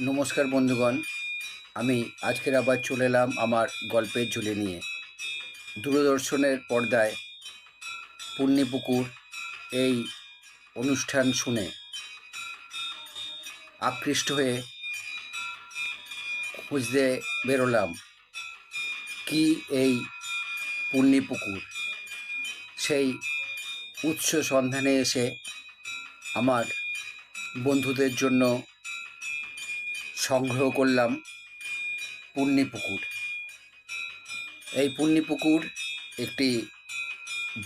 নমস্কার বন্ধুগণ, আমি আজকের আবার চলে এলাম আমার গল্পের ঝুলে নিয়ে। দূরদর্শনের পর্দায় পুণ্যপুকুর এই অনুষ্ঠান শুনে আকৃষ্ট হয়ে খুঁজতে বেরোলাম, কি এই পুণ্যপুকুর? সেই উৎস সন্ধানে এসে আমার বন্ধুদের জন্য সংগ্রহ করলাম পুণ্যপুকুর। এই পুণ্যপুকুর একটি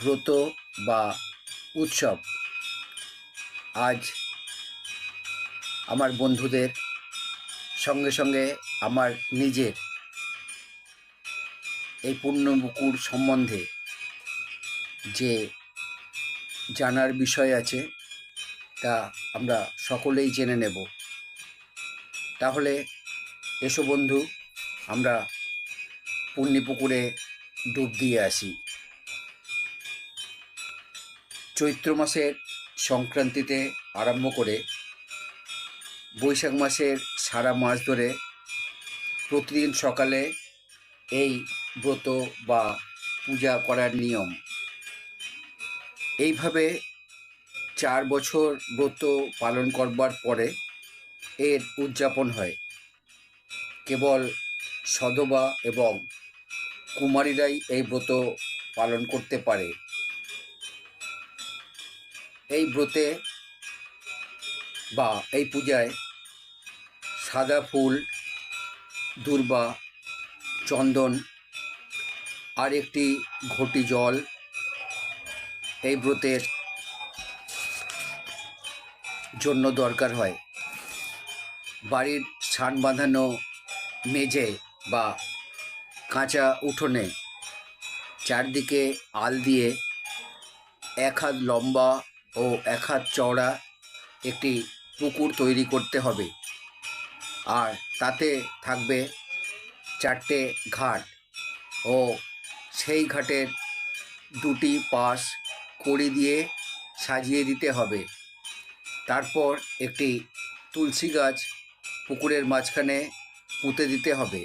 ব্রত বা উৎসব। আজ আমার বন্ধুদের সঙ্গে সঙ্গে আমার নিজের এই পুণ্যপুকুর সম্বন্ধে যে জানার বিষয় আছে, তা আমরা সকলেই জেনে নেব। তাহলে এসো বন্ধু, আমরা পুণ্যপুকুরে ডুব দিয়ে আসি। চৈত্র মাসের সংক্রান্তিতে আরম্ভ করে বৈশাখ মাসের সারা মাস ধরে প্রতিদিন সকালে এই ব্রত বা পূজা করার নিয়ম। এইভাবে চার বছর ব্রত পালন করবার পরে এর উদযাপন হয়। কেবল সধবা এবং কুমারীরাই এই ব্রত পালন করতে পারে। এই ব্রতে বা এই পূজায় সাদা ফুল, দুর্বা, চন্দন আর একটি ঘটি জল এই ব্রতের জন্য দরকার হয়। বাড়ির ছান বাঁধানো মেঝে বা কাঁচা উঠোনে চারদিকে আল দিয়ে এক হাত লম্বা ও এক হাত চওড়া একটি পুকুর তৈরি করতে হবে। আর তাতে থাকবে চারটে ঘাট ও সেই ঘাটের দুটি পাশ কড়ি দিয়ে সাজিয়ে দিতে হবে। তারপর একটি তুলসী গাছ পুকুরের মাঝখানে পুঁতে দিতে হবে।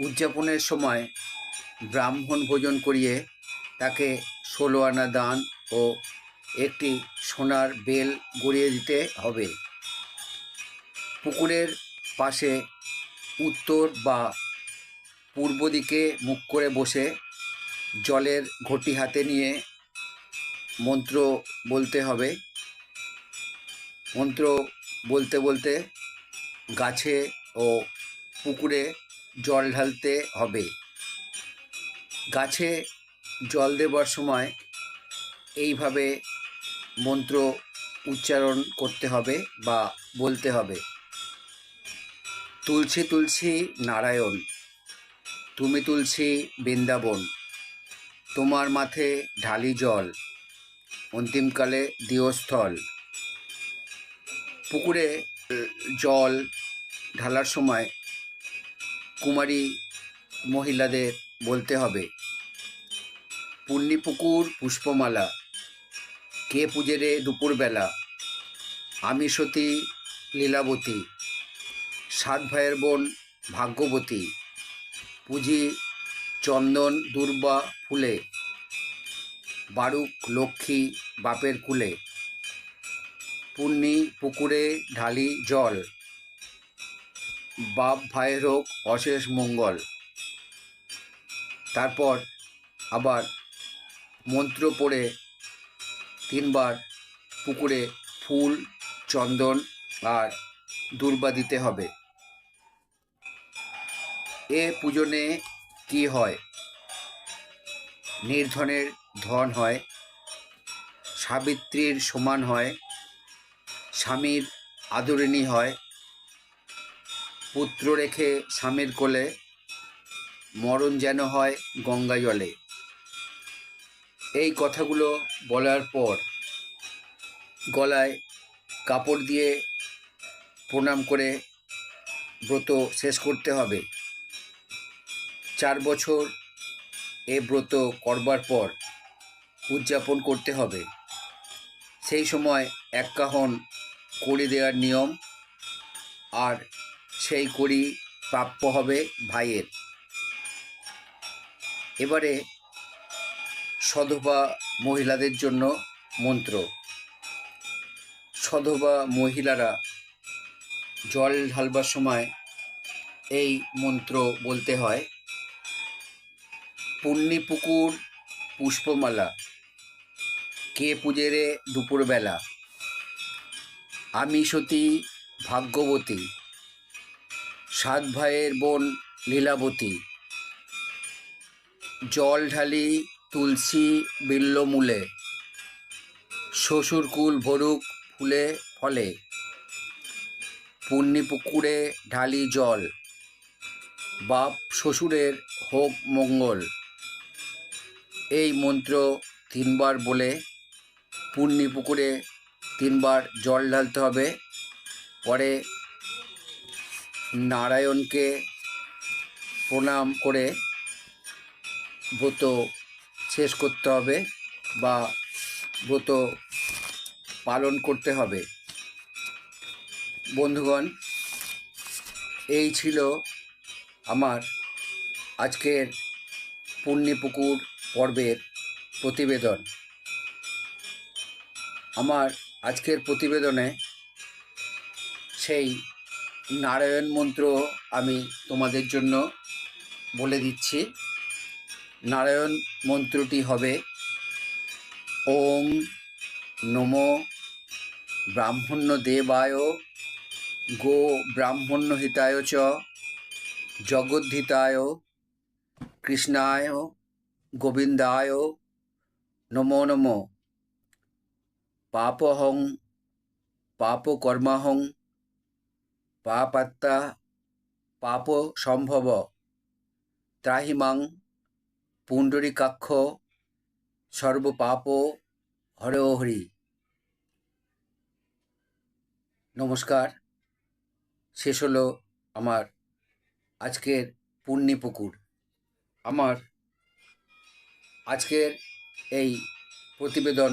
উদযাপনের সময় ব্রাহ্মণ ভোজন করিয়ে তাকে ষোলো আনা দান ও একটি সোনার বেল গড়িয়ে দিতে হবে। পুকুরের পাশে উত্তর বা পূর্ব দিকে মুখ করে বসে জলের ঘটি হাতে নিয়ে মন্ত্র বলতে হবে। মন্ত্র বলতে বলতে গাছে ও পুকুরে জল ঢালতে হবে। গাছে জল দেবার সময় এইভাবে মন্ত্র উচ্চারণ করতে হবে বা বলতে হবে। তুলসী তুলসী নারায়ণ, তুমি তুলসী বৃন্দাবন, তোমার মাথে ঢালি জল, অন্তিমকালে দিয়স্থল। পুকুরে জল ঢালার সময় কুমারী মহিলাদের বলতে হবে, পুণ্যপুকুর, পুষ্পমালা, কে পুজে রে দুপুরবেলা? আমি সতী লীলাবতী, সাত ভাইয়ের বোন ভাগ্যবতী, পুঁজি চন্দন দুর্বা ফুলে, বারুক লক্ষ্মী বাপের কুলে। পুণ্যি পুকুরে ঢালি, জল। বাপ ভাইয়ের হোক অশেষ মঙ্গল। তারপর আবার মন্ত্র পড়ে তিনবার পুকুরে ফুল, চন্দন আর দুর্বা দিতে হবে। এ পূজনে কি হয়? নির্ধনের ধন হয়, সাবিত্রীর সমান হয় স্বামীর আদরিণী হয়। পুত্র রেখে স্বামীর কোলে মরণ যেন হয় গঙ্গা জলে এই কথাগুলো বলার পর গলায় কাপড় দিয়ে প্রণাম করে ব্রত শেষ করতে হবে। চার বছর এ ব্রত করবার পর উদযাপন করতে হবে। সেই সময় এক কাহন করে দেওয়ার নিয়ম। আর সেই কড়ি প্রাপ্য হবে ভাইয়ের। এবারে সধবা মহিলাদের জন্য মন্ত্র। সধবা মহিলারা জল ঢালবার সময় এই মন্ত্র বলতে হয় পুণ্যি পুকুর পুষ্পমালা। কে পুজে রে দুপুরবেলা আমি সতী ভাগ্যবতী। সাত ভাইয়ের বোন লীলাবতী। জল ঢালি তুলসী বিল্লমূলে শ্বশুরকুল ভরুক ফুলে ফলে। পুকুরে ঢালি জল। বাপ শ্বশুরের হোক মঙ্গল। এই মন্ত্র তিনবার বলে পুকুরে তিনবার জল ঢালতে হবে। পরে নারায়ণকে প্রণাম করে ব্রত শেষ করতে হবে বা ব্রত পালন করতে হবে। বন্ধুগণ, এই ছিল আমার আজকের পুণ্যপুকুর পর্বের প্রতিবেদন। আমার আজকের প্রতিবেদনে সেই নারায়ণ মন্ত্র আমি তোমাদের জন্য বলে দিচ্ছি। নারায়ণ মন্ত্রটি হবে, ওম নমো ব্রাহ্মণ্য দেবায়, গো ব্রাহ্মণ্য হিতায় চ জগদ্ধিতায় কৃষ্ণায়, গোবিন্দায়, নমো নমো। পাপহং পাপকর্মাহং পাপাত্তা পাপ সম্ভব ত্রাহিমাং পুণ্ডরীকাক্ষ সর্বপাপ হরে হরি নমস্কার শেষ হলো আমার আজকের পুণ্যি পুকুর আমার আজকের এই প্রতিবেদন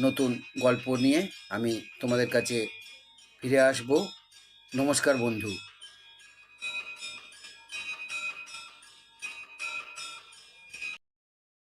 নতুন গল্প নিয়ে আমি তোমাদের কাছে ফিরে আসব। নমস্কার বন্ধু।